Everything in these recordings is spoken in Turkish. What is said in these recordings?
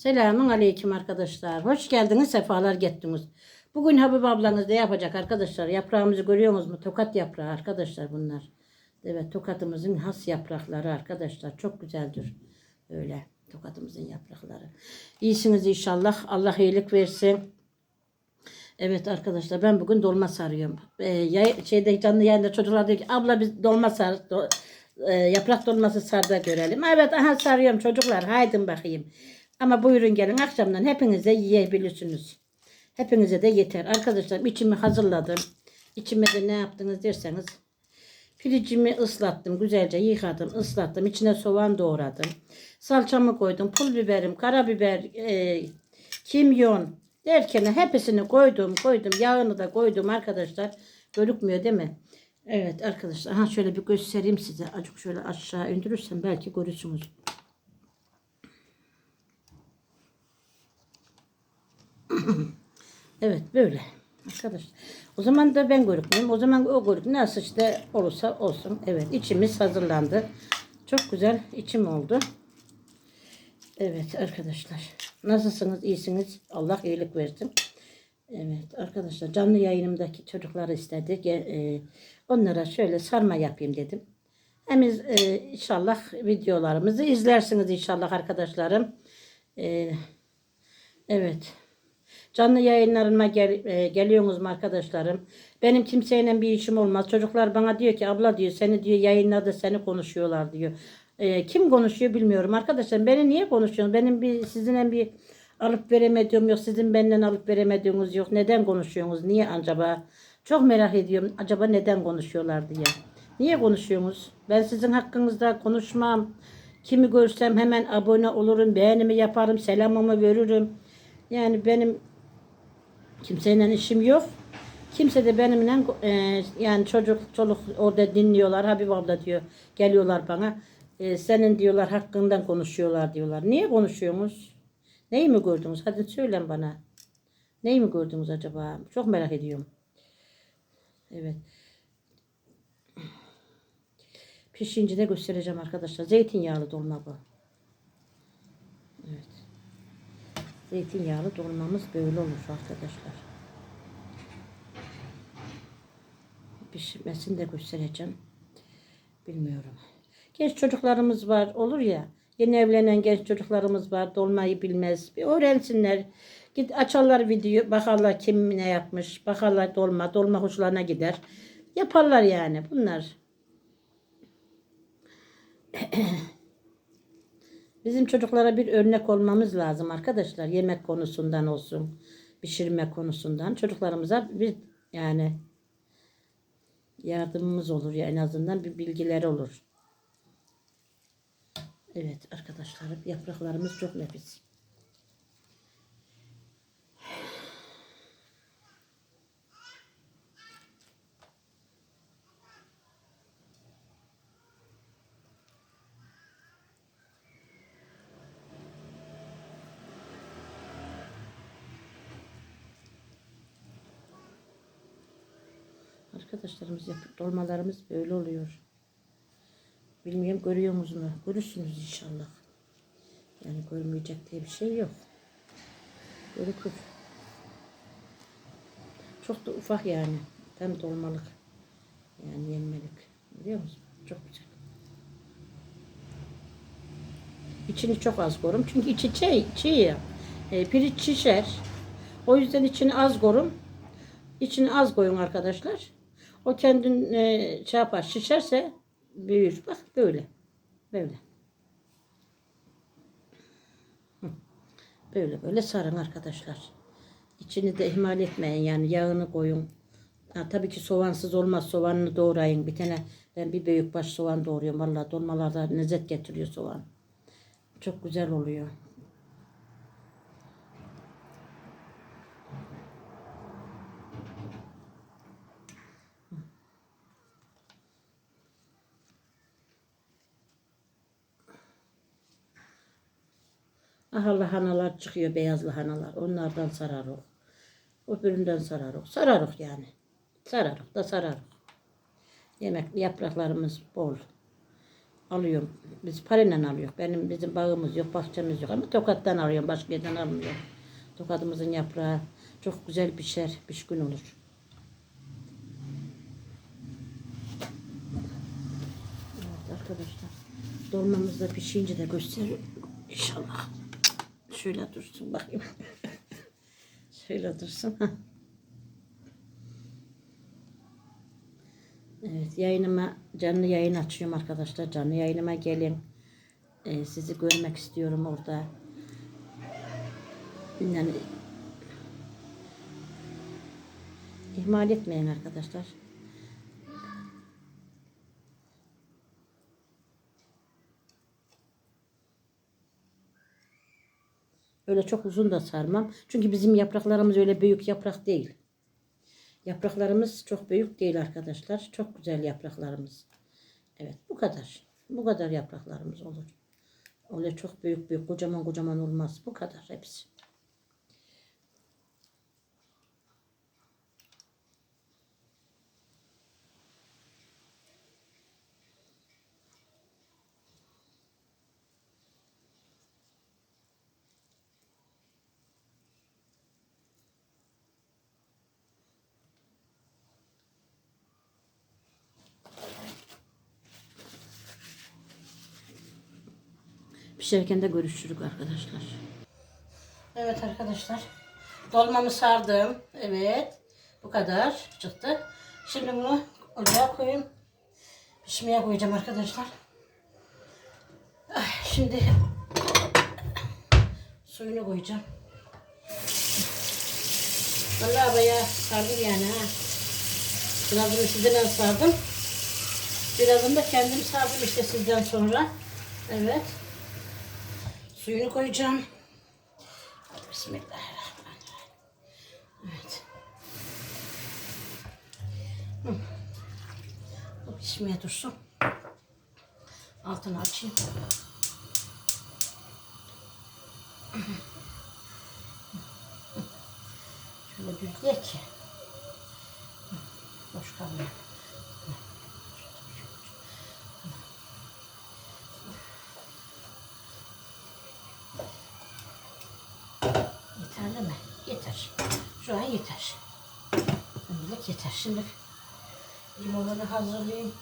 Selamun aleyküm arkadaşlar. Hoş geldiniz, sefalar gettiniz. Bugün Habib ablanız ne yapacak arkadaşlar? Yaprağımızı görüyorsunuz mu? Tokat yaprağı arkadaşlar bunlar. Evet tokatımızın has yaprakları arkadaşlar. Çok güzeldir. Öyle tokatımızın yaprakları. İyisiniz inşallah. Allah iyilik versin. Evet arkadaşlar ben bugün dolma sarıyorum. Ee, yay- şeyde canlı yayında çocuklar diyor ki abla biz dolma sar, do- e, yaprak dolması sar da görelim. Evet aha sarıyorum çocuklar haydin bakayım. Ama buyurun gelin akşamdan hepinize yiyebilirsiniz. Hepinize de yeter. Arkadaşlar içimi hazırladım. İçime de ne yaptınız derseniz. Pirincimi ıslattım. Güzelce yıkadım, ıslattım. İçine soğan doğradım. Salçamı koydum. Pul biberim, karabiber, e, kimyon derken hepsini koydum, koydum. Yağını da koydum arkadaşlar. Görükmüyor değil mi? Evet arkadaşlar. Aha şöyle bir göstereyim size. Acık şöyle aşağı indirirsem belki görürsünüz. Evet böyle. Arkadaşlar. O zaman da ben görükmüyorum. O zaman o görük. Nasıl işte olursa olsun. Evet içimiz hazırlandı. Çok güzel içim oldu. Evet arkadaşlar. Nasılsınız? İyisiniz? Allah iyilik versin. Evet arkadaşlar canlı yayınımdaki çocukları istedi. E, Onlara şöyle sarma yapayım dedim. Hem e, inşallah videolarımızı izlersiniz inşallah arkadaşlarım. E, Evet. Canlı yayınlarıma gel, e, geliyorsunuz arkadaşlarım? Benim kimseyle bir işim olmaz. Çocuklar bana diyor ki abla diyor seni diyor yayınladı seni konuşuyorlar diyor. E, kim konuşuyor bilmiyorum arkadaşlar. Beni niye konuşuyorsunuz? Benim bir sizinle bir alıp veremediğim yok. Sizin benden alıp veremediğiniz yok. Neden konuşuyorsunuz? Niye acaba? Çok merak ediyorum. Acaba neden konuşuyorlar diye. Niye konuşuyorsunuz? Ben sizin hakkınızda konuşmam. Kimi görsem hemen abone olurum. Beğenimi yaparım. Selamımı veririm. Yani benim Kimseyle işim yok. Kimse de benimle e, yani çocuk çoluk orada dinliyorlar. Habib abla diyor. Geliyorlar bana. E, senin diyorlar hakkından konuşuyorlar diyorlar. Niye konuşuyorsunuz? Neyi mi gördünüz? Hadi söylen bana. Neyi mi gördünüz acaba? Çok merak ediyorum. Evet. Pişince de göstereceğim arkadaşlar. Zeytinyağlı dolma bu. Evet. Zeytinyağlı dolmamız böyle olur arkadaşlar. Pişmesini de göstereceğim. Bilmiyorum. Genç çocuklarımız var olur ya. Yeni evlenen genç çocuklarımız var. Dolmayı bilmez. Bir öğrensinler. Git açarlar video. Bakarlar kim ne yapmış. Bakarlar dolma. Dolma hoşlarına gider. Yaparlar yani bunlar. Bizim çocuklara bir örnek olmamız lazım arkadaşlar. Yemek konusundan olsun, pişirme konusundan. Çocuklarımıza bir yani yardımımız olur ya en azından bir bilgileri olur. Evet arkadaşlar yapraklarımız çok nefis. Arkadaşlarımız yap dolmalarımız böyle oluyor. Bilmiyorum görüyor musunuz mu? Görürsünüz inşallah. Yani görmeyecek diye bir şey yok. Görükür. Çok da ufak yani. Tam dolmalık. Yani yenmelik. Biliyor musun? Çok güzel. İçini çok az korum. Çünkü içi çiğ, çiğ ya. E, pirinç şişer. O yüzden içini az korum. İçini az koyun arkadaşlar. O kendin e, şey yapar şişerse büyür. Bak böyle. Böyle. Böyle böyle sarın arkadaşlar. İçini de ihmal etmeyin yani yağını koyun. Ha, tabii ki soğansız olmaz. Soğanını doğrayın. Bir tane ben bir büyük baş soğan doğruyorum. Vallahi dolmalarda lezzet getiriyor soğan. Çok güzel oluyor. Aha lahanalar çıkıyor beyaz lahanalar. Onlardan sararız. Öbüründen sararız. Sararız yani. Sararız da sararız. Yemek yapraklarımız bol. alıyorum. Biz parayla alıyoruz. Benim bizim bağımız yok, bahçemiz yok ama tokattan alıyorum. Başka yerden almıyorum. Tokadımızın yaprağı çok güzel pişer, pişkin olur. Evet arkadaşlar. Dolmamız da pişince de gösteririm. İnşallah. Şöyle dursun bakayım. Şöyle dursun. Evet yayınıma canlı yayın açıyorum arkadaşlar. Canlı yayınıma gelin. Ee, sizi görmek istiyorum orada. Yani ihmal etmeyin arkadaşlar. Öyle çok uzun da sarmam. Çünkü bizim yapraklarımız öyle büyük yaprak değil. Yapraklarımız çok büyük değil arkadaşlar. Çok güzel yapraklarımız. Evet bu kadar. Bu kadar yapraklarımız olur. Öyle çok büyük büyük kocaman kocaman olmaz. Bu kadar hepsi. Pişerken de görüşürük arkadaşlar. Evet arkadaşlar. Dolmamı sardım. Evet. Bu kadar çıktı. Şimdi bunu ocağa koyayım. Pişmeye koyacağım arkadaşlar. Ay, Şimdi suyunu koyacağım. Vallahi bayağı sardım yani ha. Birazını sizden sardım. Birazını da kendim sardım işte sizden sonra. Evet. Suyunu koyacağım. Bismillahirrahmanirrahim. Evet. Hı. Bu pişmeye dursun. Altını açayım. Şöyle düzleye ki. Boş kalmıyor. Mi? Yeter. Şu an yeter. Şimdilik yeter. Şimdi limonları hazırlayayım.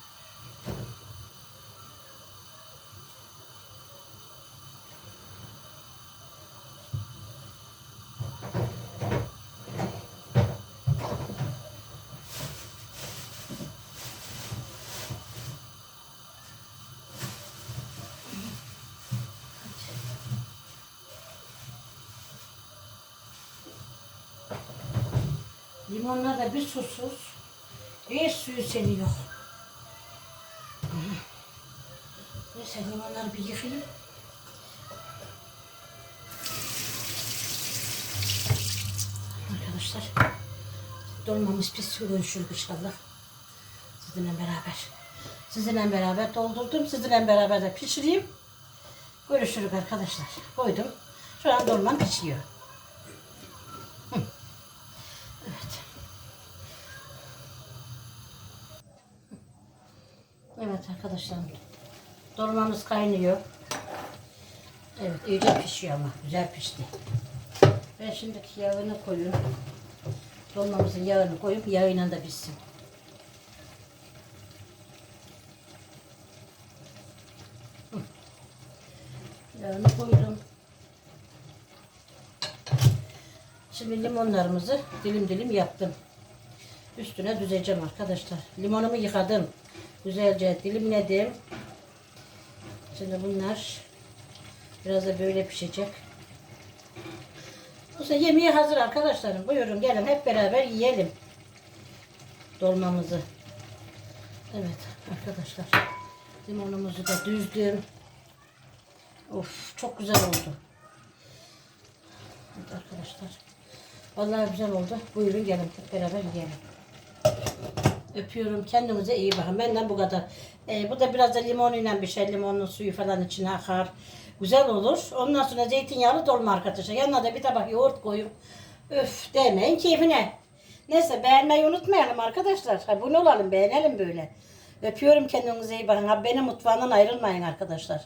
Limonlar da bir susuz. Bir suyu seliyor. Neyse limonları bir yıkayayım. Arkadaşlar dolmamız pişsin görüşürüz inşallah. Sizinle beraber. Sizinle beraber doldurdum. Sizinle beraber de pişireyim. Görüşürüz arkadaşlar. Koydum. Şu an dolmam pişiyor. Evet. Evet arkadaşlar. Dolmamız kaynıyor. Evet iyice pişiyor ama. Güzel pişti. Ben şimdi yağını koyuyorum. Dolmamızın yağını koyup yağıyla da pişsin. Yağını koydum. Şimdi limonlarımızı dilim dilim yaptım. Üstüne düzeceğim arkadaşlar. Limonumu yıkadım. Güzelce dilimledim. Şimdi bunlar biraz da böyle pişecek. Bu yemeğe hazır arkadaşlarım. Buyurun gelin hep beraber yiyelim. Dolmamızı. Evet arkadaşlar. Limonumuzu da düzdüm. Of çok güzel oldu. Evet arkadaşlar. Vallahi güzel oldu. Buyurun gelin hep beraber yiyelim. Öpüyorum. Kendinize iyi bakın. Benden bu kadar. Ee, bu da biraz da limonuyla bir şey. Limonun suyu falan içine akar. Güzel olur. Ondan sonra zeytinyağlı dolma arkadaşlar. Yanına da bir tabak yoğurt koyup öf demeyin keyfine. Neyse beğenmeyi unutmayalım arkadaşlar. Abone olalım beğenelim böyle. Öpüyorum kendinize iyi bakın. Ha, benim mutfağımdan ayrılmayın arkadaşlar.